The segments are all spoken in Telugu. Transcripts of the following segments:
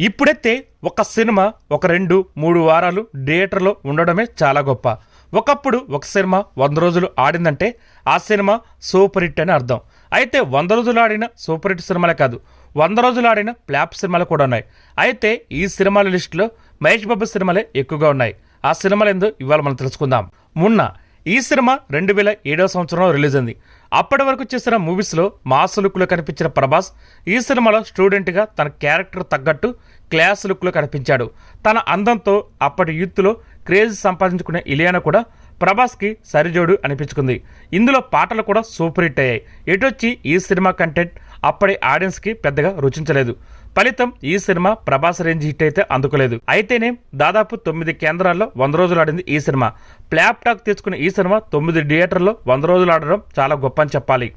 ఇప్పుడైతే ఒక సినిమా ఒక రెండు మూడు వారాలు థియేటర్లో ఉండడమే చాలా గొప్ప. ఒకప్పుడు ఒక సినిమా వంద రోజులు ఆడిందంటే ఆ సినిమా సూపర్ హిట్ అని అర్థం. అయితే వంద రోజులు ఆడిన సూపర్ హిట్ సినిమాలే కాదు వంద రోజులు ఆడిన ఫ్లాప్ సినిమాలు కూడా ఉన్నాయి. అయితే ఈ సినిమాల లిస్టులో మహేష్ బాబు సినిమాలే ఎక్కువగా ఉన్నాయి. ఆ సినిమాలు ఏందో ఇవాళ మనం తెలుసుకుందాం. మొన్న ఈ సినిమా రెండు వేల ఏడవ సంవత్సరంలో రిలీజ్ అయింది. అప్పటి వరకు చేసిన మూవీస్లో మాస్ లుక్లో కనిపించిన ప్రభాస్ ఈ సినిమాలో స్టూడెంట్గా తన క్యారెక్టర్ తగ్గట్టు క్లాస్ లుక్లో కనిపించాడు. తన అందంతో అప్పటి యూత్లో క్రేజ్ సంపాదించుకునే ఇలియానా కూడా ప్రభాస్కి సరిజోడు అనిపించుకుంది. ఇందులో పాటలు కూడా సూపర్ హిట్ అయ్యాయి. ఎటొచ్చి ఈ సినిమా కంటెంట్ అప్పటి ఆడియన్స్కి పెద్దగా రుచించలేదు. ఫలితం ఈ సినిమా ప్రభాస్ రేంజ్ హిట్ అయితే అందుకోలేదు. అయితేనే దాదాపు తొమ్మిది కేంద్రాల్లో వంద రోజులు ఆడింది ఈ సినిమా. ప్లాప్ టాక్ తెచ్చుకున్న ఈ సినిమా తొమ్మిది థియేటర్లో వంద రోజులు ఆడడం చాలా గొప్ప అని చెప్పాలి.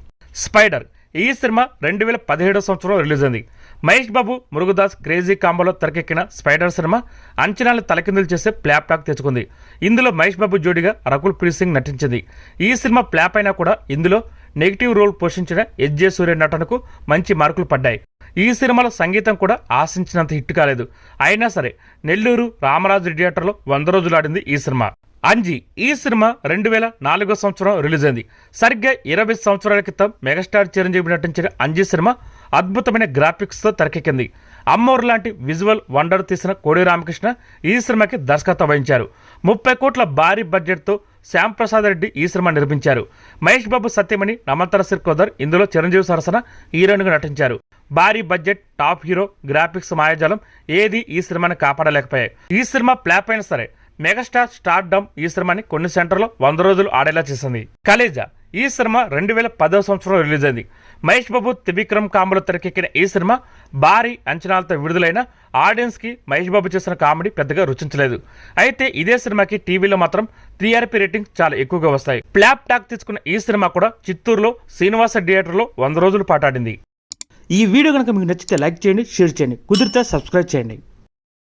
స్పైడర్ ఈ సినిమా రెండు వేల పదిహేడో సంవత్సరం రిలీజ్ అయింది. మహేష్ బాబు మురుగుదాస్ క్రేజీ కాంబోలో తెరకెక్కిన స్పైడర్ సినిమా అంచనాలు తలకిందులు చేసే ప్లాప్ టాక్ తెచ్చుకుంది. ఇందులో మహేష్ బాబు జోడిగా రకుల్ ప్రీత్ సింగ్ నటించింది. ఈ సినిమా ప్లాప్ అయినా కూడా ఇందులో నెగిటివ్ రోల్ పోషించిన ఎస్జే సూర్య నటనకు మంచి మార్కులు పడ్డాయి. ఈ సినిమాలో సంగీతం కూడా ఆశించినంత హిట్ కాలేదు. అయినా సరే నెల్లూరు రామరాజు థియేటర్లో వంద రోజులు ఆడింది ఈ సినిమా. అంజీ ఈ సినిమా రెండు వేల నాలుగో సంవత్సరం రిలీజ్ అయింది. సరిగ్గా ఇరవై సంవత్సరాల క్రితం మెగాస్టార్ చిరంజీవి నటించిన అంజీ సినిమా అద్భుతమైన గ్రాఫిక్స్తో తెరకెక్కింది. అమ్మోర్ లాంటి విజువల్ వండర్ తీసిన కోడి రామకృష్ణ ఈ సినిమాకి దర్శకత్వం వహించారు. ముప్పై కోట్ల భారీ బడ్జెట్తో శ్యామ్ ప్రసాద్ రెడ్డి ఈ సినిమా నిర్మించారు. మహేష్ బాబు సత్యమణి నమతర సిర్కోదర్ ఇందులో చిరంజీవి సరసన హీరోయిన్గా నటించారు. భారీ బడ్జెట్ టాప్ హీరో గ్రాఫిక్స్ మాయాజాలం ఏది ఈ సినిమాని కాపాడలేకపోయాయి. ఈ సినిమా ప్లాప్ అయినా సరే మెగాస్టార్ స్టార్ డమ్ ఈ సినిమాని కొన్ని సెంటర్లో వంద రోజులు ఆడేలా చేసింది. కలేజా? ఈ సినిమా రెండు వేల పదో సంవత్సరంలో రిలీజ్ అయింది. మహేష్ బాబు త్రివిక్రమ్ కాంబోలో తెరకెక్కిన ఈ సినిమా భారీ అంచనాలతో విడుదలైన ఆడియన్స్కి మహేష్ బాబు చేసిన కామెడీ పెద్దగా రుచించలేదు. అయితే ఇదే సినిమాకి టీవీలో మాత్రం టీఆర్పీ రేటింగ్ చాలా ఎక్కువగా వస్తాయి. ప్లాప్ టాక్ తీసుకున్న ఈ సినిమా కూడా చిత్తూరులో శ్రీనివాస థియేటర్లో వంద రోజులు పాటాడింది ఈ వీడియో కనుక మీకు నచ్చితే లైక్ చేయండి షేర్ చేయండి. కుదిరితే సబ్స్క్రైబ్ చేయండి.